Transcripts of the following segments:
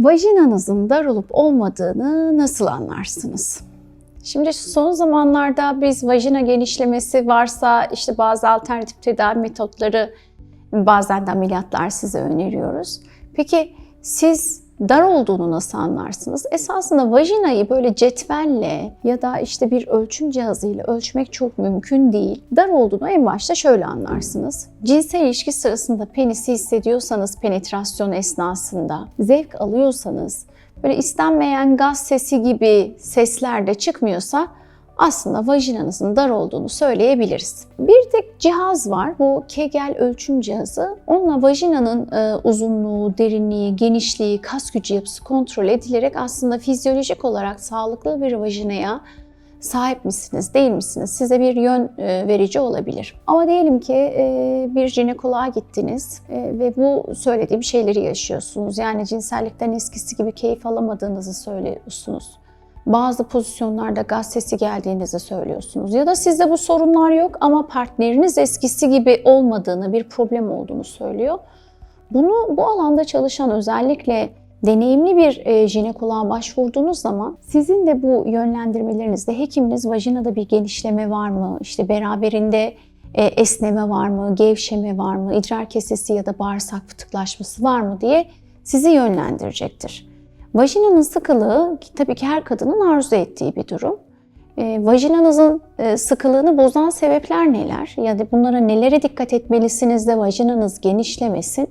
Vajinanızın dar olup olmadığını nasıl anlarsınız? Şimdi son zamanlarda biz vajina genişlemesi varsa işte bazı alternatif tedavi metotları bazen de ameliyatlar size öneriyoruz. Peki siz dar olduğunu nasıl anlarsınız? Esasında vajinayı böyle cetvelle ya da işte bir ölçüm cihazıyla ölçmek çok mümkün değil. Dar olduğunu en başta şöyle anlarsınız. Cinsel ilişki sırasında penisi hissediyorsanız penetrasyon esnasında, zevk alıyorsanız, böyle istenmeyen gaz sesi gibi sesler de çıkmıyorsa aslında vajinanızın dar olduğunu söyleyebiliriz. Bir tek cihaz var. Bu Kegel ölçüm cihazı. Onunla vajinanın e, uzunluğu, derinliği, genişliği, kas gücü yapısı kontrol edilerek aslında fizyolojik olarak sağlıklı bir vajinaya sahip misiniz, değil misiniz? Size bir yön e, verici olabilir. Ama diyelim ki e, bir jinekoloğa gittiniz e, ve bu söylediğim şeyleri yaşıyorsunuz. Yani cinsellikten eskisi gibi keyif alamadığınızı söylüyorsunuz bazı pozisyonlarda gaz sesi geldiğinizi söylüyorsunuz. Ya da sizde bu sorunlar yok ama partneriniz eskisi gibi olmadığını, bir problem olduğunu söylüyor. Bunu bu alanda çalışan özellikle deneyimli bir e, jinekoloğa başvurduğunuz zaman sizin de bu yönlendirmelerinizde hekiminiz vajinada bir genişleme var mı, işte beraberinde e, esneme var mı, gevşeme var mı, idrar kesesi ya da bağırsak fıtıklaşması var mı diye sizi yönlendirecektir. Vajinanın sıkılığı tabii ki her kadının arzu ettiği bir durum. E, vajinanızın e, sıkılığını bozan sebepler neler? Ya da bunlara nelere dikkat etmelisiniz de vajinanız genişlemesin?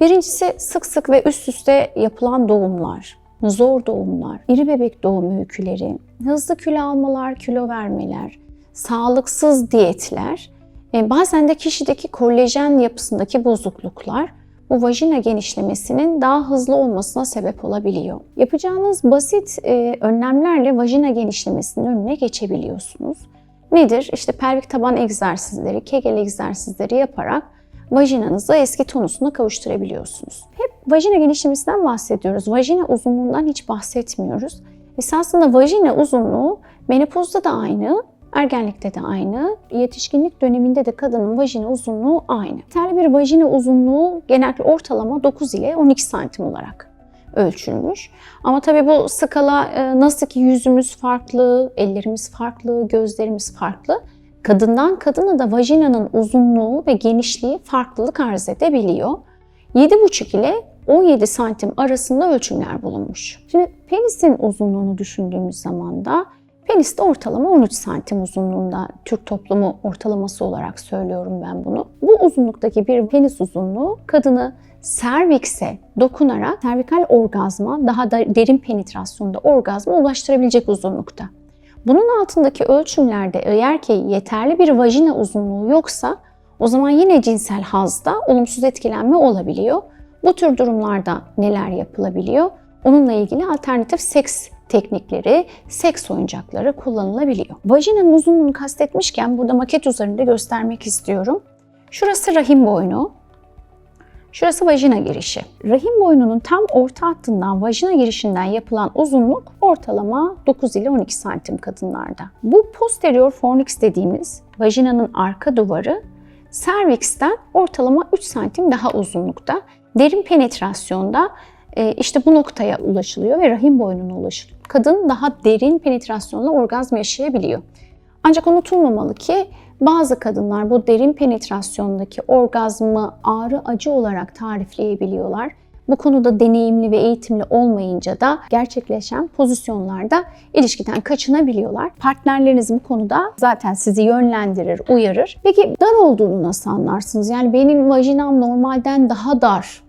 Birincisi sık sık ve üst üste yapılan doğumlar, zor doğumlar, iri bebek doğum öyküleri, hızlı kilo almalar, kilo vermeler, sağlıksız diyetler, e, bazen de kişideki kolajen yapısındaki bozukluklar bu vajina genişlemesinin daha hızlı olmasına sebep olabiliyor. Yapacağınız basit e, önlemlerle vajina genişlemesinin önüne geçebiliyorsunuz. Nedir? İşte pelvik taban egzersizleri, kegel egzersizleri yaparak vajinanızı eski tonusuna kavuşturabiliyorsunuz. Hep vajina genişlemesinden bahsediyoruz. Vajina uzunluğundan hiç bahsetmiyoruz. Esasında vajina uzunluğu menopozda da aynı, Ergenlikte de aynı. Yetişkinlik döneminde de kadının vajina uzunluğu aynı. Yeterli bir vajina uzunluğu genellikle ortalama 9 ile 12 santim olarak ölçülmüş. Ama tabii bu skala e, nasıl ki yüzümüz farklı, ellerimiz farklı, gözlerimiz farklı. Kadından kadına da vajinanın uzunluğu ve genişliği farklılık arz edebiliyor. 7,5 ile 17 santim arasında ölçümler bulunmuş. Şimdi penisin uzunluğunu düşündüğümüz zaman da Penis de ortalama 13 santim uzunluğunda. Türk toplumu ortalaması olarak söylüyorum ben bunu. Bu uzunluktaki bir penis uzunluğu kadını servikse dokunarak servikal orgazma, daha da derin penetrasyonda orgazma ulaştırabilecek uzunlukta. Bunun altındaki ölçümlerde eğer ki yeterli bir vajina uzunluğu yoksa o zaman yine cinsel hazda olumsuz etkilenme olabiliyor. Bu tür durumlarda neler yapılabiliyor? Onunla ilgili alternatif seks teknikleri, seks oyuncakları kullanılabiliyor. Vajinanın uzunluğunu kastetmişken burada maket üzerinde göstermek istiyorum. Şurası rahim boynu, Şurası vajina girişi. Rahim boynunun tam orta hattından vajina girişinden yapılan uzunluk ortalama 9 ile 12 santim kadınlarda. Bu posterior fornix dediğimiz vajinanın arka duvarı servisten ortalama 3 santim daha uzunlukta. Derin penetrasyonda e, işte bu noktaya ulaşılıyor ve rahim boynuna ulaşılıyor. Kadın daha derin penetrasyonla orgazm yaşayabiliyor. Ancak unutulmamalı ki bazı kadınlar bu derin penetrasyondaki orgazmı ağrı acı olarak tarifleyebiliyorlar. Bu konuda deneyimli ve eğitimli olmayınca da gerçekleşen pozisyonlarda ilişkiden kaçınabiliyorlar. Partnerleriniz bu konuda zaten sizi yönlendirir, uyarır. Peki dar olduğunu nasıl anlarsınız? Yani benim vajinam normalden daha dar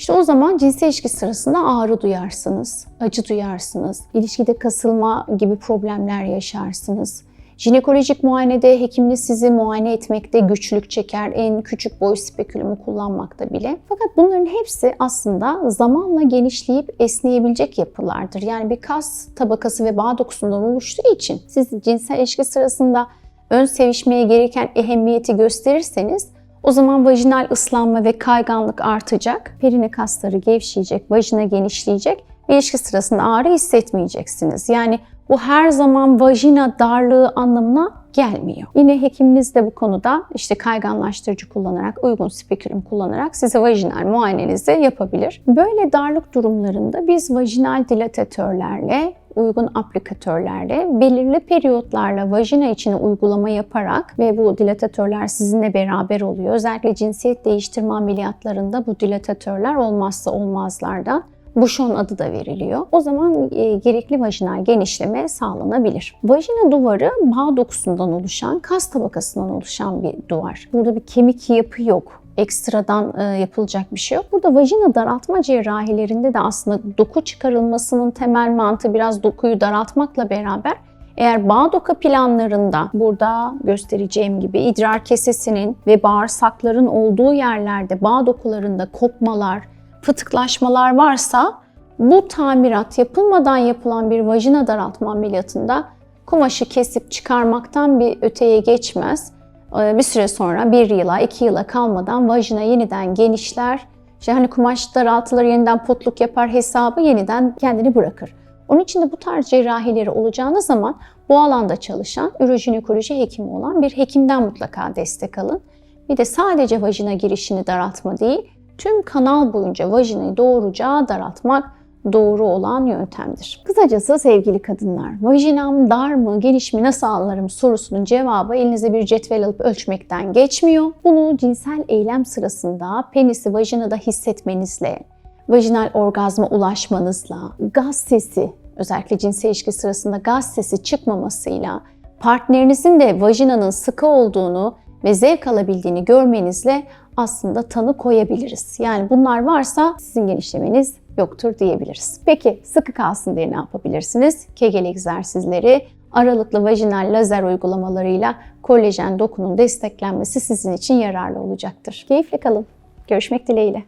işte o zaman cinsel ilişki sırasında ağrı duyarsınız, acı duyarsınız, ilişkide kasılma gibi problemler yaşarsınız. Jinekolojik muayenede hekiminiz sizi muayene etmekte güçlük çeker, en küçük boy spekülümü kullanmakta bile. Fakat bunların hepsi aslında zamanla genişleyip esneyebilecek yapılardır. Yani bir kas tabakası ve bağ dokusundan oluştuğu için siz cinsel ilişki sırasında ön sevişmeye gereken ehemmiyeti gösterirseniz o zaman vajinal ıslanma ve kayganlık artacak, perine kasları gevşeyecek, vajina genişleyecek ve ilişki sırasında ağrı hissetmeyeceksiniz. Yani bu her zaman vajina darlığı anlamına gelmiyor. Yine hekiminiz de bu konuda işte kayganlaştırıcı kullanarak, uygun spekülüm kullanarak size vajinal muayenenizi yapabilir. Böyle darlık durumlarında biz vajinal dilatatörlerle uygun aplikatörlerle belirli periyotlarla vajina içine uygulama yaparak ve bu dilatatörler sizinle beraber oluyor. Özellikle cinsiyet değiştirme ameliyatlarında bu dilatatörler olmazsa olmazlardan. Buşon adı da veriliyor. O zaman e, gerekli vajinal genişleme sağlanabilir. Vajina duvarı bağ dokusundan oluşan, kas tabakasından oluşan bir duvar. Burada bir kemik yapı yok ekstradan e, yapılacak bir şey yok. Burada vajina daraltma cerrahilerinde de aslında doku çıkarılmasının temel mantığı biraz dokuyu daraltmakla beraber eğer bağ doku planlarında burada göstereceğim gibi idrar kesesinin ve bağırsakların olduğu yerlerde bağ dokularında kopmalar, fıtıklaşmalar varsa bu tamirat yapılmadan yapılan bir vajina daraltma ameliyatında kumaşı kesip çıkarmaktan bir öteye geçmez. Ee, Bir süre sonra bir yıla, iki yıla kalmadan vajina yeniden genişler. İşte hani kumaş daraltılır, yeniden potluk yapar hesabı yeniden kendini bırakır. Onun için de bu tarz cerrahileri olacağınız zaman bu alanda çalışan, ürojinekoloji hekimi olan bir hekimden mutlaka destek alın. Bir de sadece vajina girişini daraltma değil, tüm kanal boyunca vajinayı doğruca daraltmak doğru olan yöntemdir. Kısacası sevgili kadınlar, vajinam dar mı, geniş mi, nasıl anlarım sorusunun cevabı elinize bir cetvel alıp ölçmekten geçmiyor. Bunu cinsel eylem sırasında penisi vajinada hissetmenizle, vajinal orgazma ulaşmanızla, gaz sesi, özellikle cinsel ilişki sırasında gaz sesi çıkmamasıyla, partnerinizin de vajinanın sıkı olduğunu ve zevk alabildiğini görmenizle aslında tanı koyabiliriz. Yani bunlar varsa sizin genişlemeniz yoktur diyebiliriz. Peki sıkı kalsın diye ne yapabilirsiniz? Kegel egzersizleri, aralıklı vajinal lazer uygulamalarıyla kolajen dokunun desteklenmesi sizin için yararlı olacaktır. Keyifle kalın. Görüşmek dileğiyle.